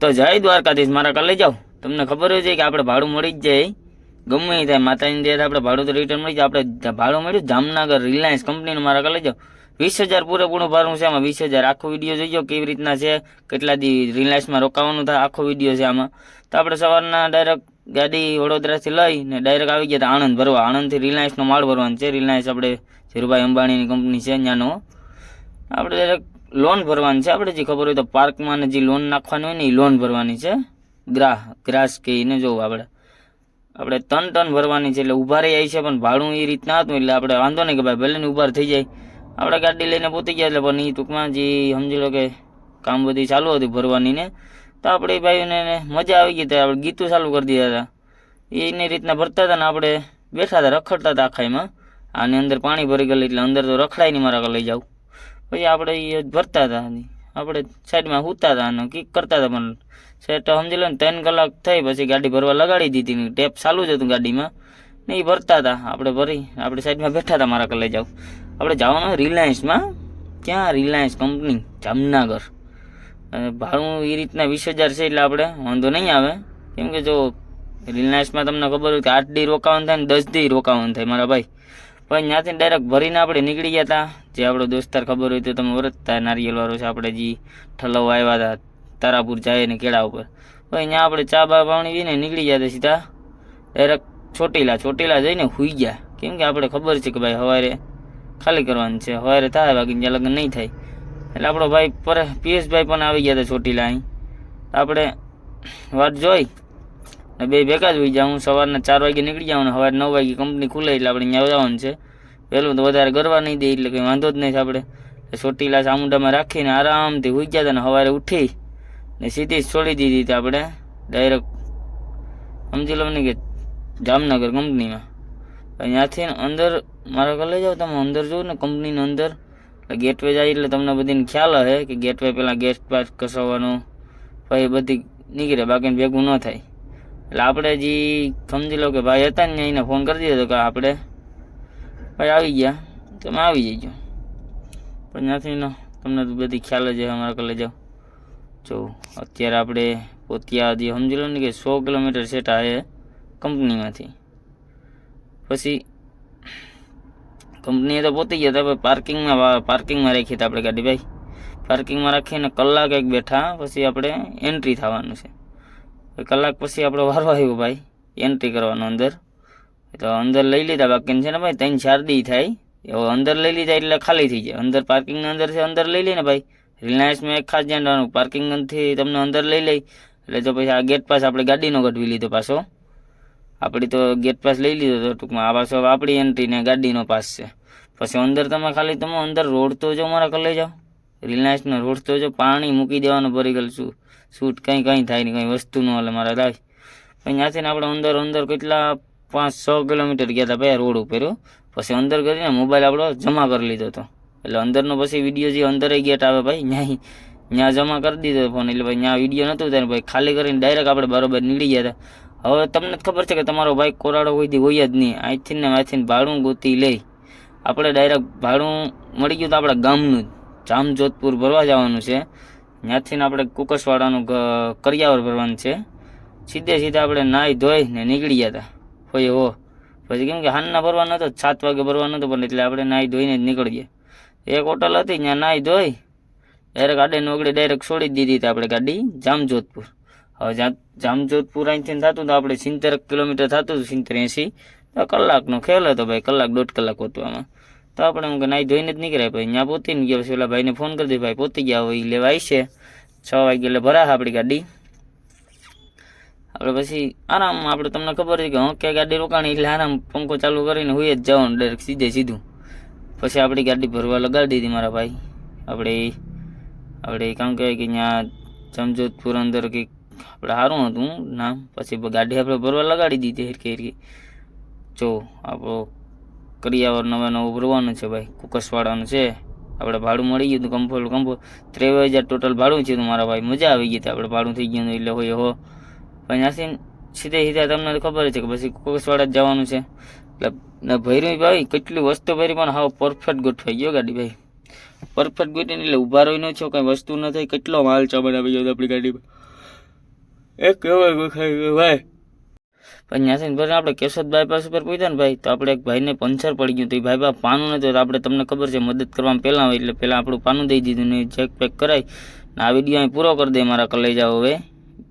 તો જય દ્વારકાધીશ, મારા કાલે જાઓ. તમને ખબર હોય છે કે આપણે ભાડું મળી જ જાય. ગમે એ થાય, માતાજીની દયા આપણે ભાડું તો રિટર્ન મળી જાય. આપણે ભાડું મળ્યું, જામનગર રિલાયન્સ કંપનીનું મારા કાલે જાઓ. વીસ હજાર પૂરેપૂરું ભાડું છે આમાં. વીસ હજાર આખો વીડિયો જોઈજો કેવી રીતના છે, કેટલા દી રિલાયન્સમાં રોકાવાનું થાય, આખો વીડિયો છે આમાં. તો આપણે સવારના ડાયરેક્ટ ગાડી વડોદરાથી લઈ ને ડાયરેક્ટ આવી ગયા આણંદ ભરવા. આણંદથી રિલાયન્સનો માળ ભરવાનો છે. રિલાયન્સ આપણે ધીરુભાઈ અંબાણીની કંપની છે, ત્યાંનો. આપણે ડાયરેક્ટ લોન ભરવાની છે. આપણે જે ખબર હોય તો પાર્કમાં જે લોન નાખવાની હોય ને એ લોન ભરવાની છે. ગ્રાહ ગ્રાસ કે એને જોવું આપણે આપણે ત્રણ ટન ભરવાની છે એટલે ઊભા રહી આવી છે, પણ ભાડું એ રીતના હતું એટલે આપણે વાંધો નહીં કે ભાઈ ભલે ને ઊભા થઈ જાય. આપણે ગાડી લઈને પહોંચી ગયા એટલે પણ એ ટૂંકમાં જે સમજી લો કે કામ બધી ચાલુ હતી ભરવાની ને, તો આપણે એ ભાઈઓને ને મજા આવી ગઈ હતી આપણે ગીતું ચાલુ કરી દીધા હતા. એની રીતના ભરતા હતા ને આપણે બેઠા હતા, રખડતા હતા આખાઈમાં આની અંદર પાણી ભરી ગયેલું એટલે અંદર તો રખડાય નહીં, મારા લઈ જાવ પછી આપણે એ ભરતા હતા આપણે સાઈડમાં સૂતા હતા અને કિક કરતા હતા પણ. સેટ સમજી લો ને, ત્રણ કલાક થઈ પછી ગાડી ભરવા લગાડી દીધી ને ટેપ ચાલુ જ હતું ગાડીમાં. ને એ ભરતા હતા આપણે ભરી, આપણે સાઈડમાં બેઠા હતા મારા કલે જાવ આપણે જવાનું રિલાયન્સમાં. ક્યાં રિલાયન્સ કંપની? જામનગર. ભાડું એ રીતના વીસ હજાર છે એટલે આપણે વાંધો નહીં આવે. કેમ કે જો રિલાયન્સમાં તમને ખબર હોય કે આઠ દી રોકાવાનું થાય ને દસ દી રોકાવાનું થાય મારા ભાઈ. પણ ત્યાંથી ડાયરેક્ટ ભરીને આપણે નીકળી ગયા હતા જે આપણો દોસ્તાર ખબર હોય તો તમે વરતતા નારિયેલવાળો છે, આપણે જે ઠલવ આવ્યા હતા તારાપુર જાય ને કેળા ઉપર. પણ ત્યાં આપણે ચા બા પાણી પીને નીકળી ગયા હતા સીધા. ડાયરેક્ટ ચોટીલા ચોટીલા જઈને હુઈ ગયા. કેમ કે આપણે ખબર છે કે ભાઈ સવારે ખાલી કરવાનું છે. સવારે થાય, બાકી ત્યાં લગ્ન નહીં થાય. એટલે આપણો ભાઈ પર, પિયુષભાઈ પણ આવી ગયા હતા ચોટીલા અહીં. આપણે વાત જોઈ. બે ભેગા જ હોઈ જાઉં સવારના ચાર વાગે નીકળી જાઉં ને સવારે નવ વાગે કંપની ખુલે એટલે આપણે ત્યાં જવાનું છે. વહેલું તો વધારે ગરવા નહીં દે એટલે કંઈ વાંધો જ નહીં આપણે. ચોટીલા ચામુંડામાં રાખીને આરામથી હોઈ ગયા હતા સવારે ઉઠી ને સીધી જ છોડી દીધી હતી આપણે. ડાયરેક્ટ સમજી લો ને કે જામનગર કંપનીમાં અહીંયાથી અંદર, મારા ઘરે જાઓ તમે, અંદર જુઓ ને કંપનીની અંદર. ગેટવે જાય એટલે તમને બધીને ખ્યાલ હશે કે ગેટવે પહેલાં ગેટ પાસ કસાવવાનું, પછી બધી નીકળે, બાકીને ભેગું ન થાય. એટલે આપણે જે સમજી લો કે ભાઈ હતા ને એને ફોન કરી દીધો કે આપણે ભાઈ આવી ગયા. તમે આવી જઈજો પણ ત્યાંથી ન, તમને તો બધી ખ્યાલ જ છે, અમારા કલે જાઓ જો, અત્યારે આપણે પોતિયા જે સમજી લો ને કે સો કિલોમીટર સેટા છે કંપનીમાંથી. પછી કંપનીએ તો પહોંચી ગયા હતા, પણ પાર્કિંગમાં વા- પાર્કિંગમાં રાખી હતા આપણે ગાડી, ભાઈ. પાર્કિંગમાં રાખીને કલાક એક બેઠા, પછી આપણે એન્ટ્રી થવાનું છે. હવે કલાક પછી આપણો વારો આવ્યો ભાઈ એન્ટ્રી કરવાનો અંદર. તો અંદર લઈ લીધા બાકી છે ને ભાઈ, ત્રણ ચાર થાય. એવો અંદર લઈ લીધા એટલે ખાલી થઈ જાય. અંદર પાર્કિંગની અંદર છે, અંદર લઈ લઈને ભાઈ. રિલાયન્સમાં એક ખાસ ધ્યાન રાખવાનું. પાર્કિંગથી તમને અંદર લઈ લઈ. એટલે તો પછી આ ગેટ પાસ આપણે ગાડીનો ગઢવી લીધો પાછો. આપણી તો ગેટ પાસ લઈ લીધો તો ટૂંકમાં. આ પાછો આપણી એન્ટ્રી ને ગાડીનો પાસ છે. પછી અંદર તમે ખાલી તમે અંદર રોડ તો જો મારા કર લઈ જાઓ રિલાયન્સનો રોડ તો જો પાણી મૂકી દેવાનું ભરી ગયેલું શું શૂટ કંઈ કંઈ થાય નહીં, કંઈ વસ્તુ ન હાલે મારા થાય પછી ત્યાંથી આપણે અંદર અંદર કેટલા પાંચ, છ કિલોમીટર ગયા હતા ભાઈ રોડ ઉપર પછી અંદર કરીને મોબાઈલ આપણો જમા કરી લીધો હતો એટલે અંદરનો પછી વીડિયો જે અંદર ગેટ આવે ભાઈ ત્યાં ત્યાં જમા કરી દીધો ફોન. એટલે ભાઈ ત્યાં વીડિયો નહોતો ત્યારે ભાઈ, ખાલી કરીને ડાયરેક્ટ આપણે બરાબર નીકળી ગયા હતા હવે તમને જ ખબર છે કે તમારો ભાઈ કોરાડો કોઈથી હોય જ નહીં. અહીંથી ને અહીંથી ભાડું ગોતી લઈ. આપણે ડાયરેક્ટ ભાડું મળી ગયું તો આપણા ગામનું જામજોધપુર ભરવા જવાનું છે. ત્યાંથી આપણે કુકસવાડાનું ગ- કરિયાવર ભરવાનું છે. સીધે સીધા આપણે નાહી ધોઈ ને નીકળી ગયા હતા. હોય હો. પછી કેમ કે હાનના ભરવાનો હતો સાત વાગે ભરવાનો હતો પણ એટલે આપણે નાહી ધોઈને જ નીકળીએ. એક હોટલ હતી, ત્યાં નાહી ધોઈ ડાયરેક્ટ ગાડી નોકડી ડાયરેક્ટ છોડી દીધી હતી આપણે ગાડી, જામજોધપુર. હવે જામજોધપુર અહીંથી થતું તો આપણે સિત્તેર કિલોમીટર થતું હતું સિત્તેર એંસી. કલાકનો ખેલ હતો ભાઈ, કલાક દોઢ કલાક હતું તો આપણે એમ કે નાઈ ધોઈને જ નીકળ્યા પછી ત્યાં પહોંચીને ગયા, પછી ઓલા ભાઈને ફોન કરી દે ભાઈ પહોંચી ગયા હોય એ લેવા આવશે છ. વાગે એટલે ભરા આપણી ગાડી. આપણે પછી આરામ, આપણે તમને ખબર છે કે હું ક્યાં ગાડી રોકાણી, એટલે આરામ પંખો ચાલુ કરીને હોય જ જવાનું ડાયરેક્ટ સીધે સીધું. પછી આપણી ગાડી ભરવા લગાડી દીધી મારા ભાઈ. આપણે આપણે કામ કહેવાય કે ત્યાં જમજોધપુર અંદર કંઈક આપણે સારું હતું નામ. પછી ગાડી આપણે ભરવા લગાડી દીધી હરકી હરકી જો, આપણો કરિયાવર નવે નવું ભરવાનું છે ભાઈ, કુકસવાળાનું છે. આપણે ભાડું મળી ગયું હતું કમ્ફર્ટ કમ્ફર્ટ ત્રેવીસ હજાર ટોટલ ભાડું છે મારા ભાઈ, મજા આવી ગઈ હતી. આપણે ભાડું થઈ ગયું એટલે હોય, હો. ત્યાંથી સીધે સીધા તમને તો ખબર છે કે પછી કુકસવાડા જ જવાનું છે. એટલે, ને ભૈરવી ભાઈ, કેટલી વસ્તુ ભરી પણ હાવ પરફેક્ટ ગોઠવાઈ ગયો ગાડી ભાઈ. પરફેક્ટ ગોઠવીને એટલે ઊભા રહીને છો, કંઈ વસ્તુ ન થઈ કેટલો માલ ચા બનાવી ગયો આપણી ગાડીમાં એક કવર વિખાઈ ગયો ભાઈ પછી પછી આપણે કેશોદ બાયપાસ ઉપર પહોંચ્યા ને ભાઈ, તો આપણે એક ભાઈને પંચર પડી ગયું હતું. એ ભાઈ, બા પાનું તો આપણે તમને ખબર છે, મદદ કરવામાં પહેલાં હોય એટલે પહેલાં આપણું પાનું દઈ દીધું ને ચેક પેક કરાય. ને આ વીડિયો અહીં પૂરો કરી દે મારા કલેજા હવે.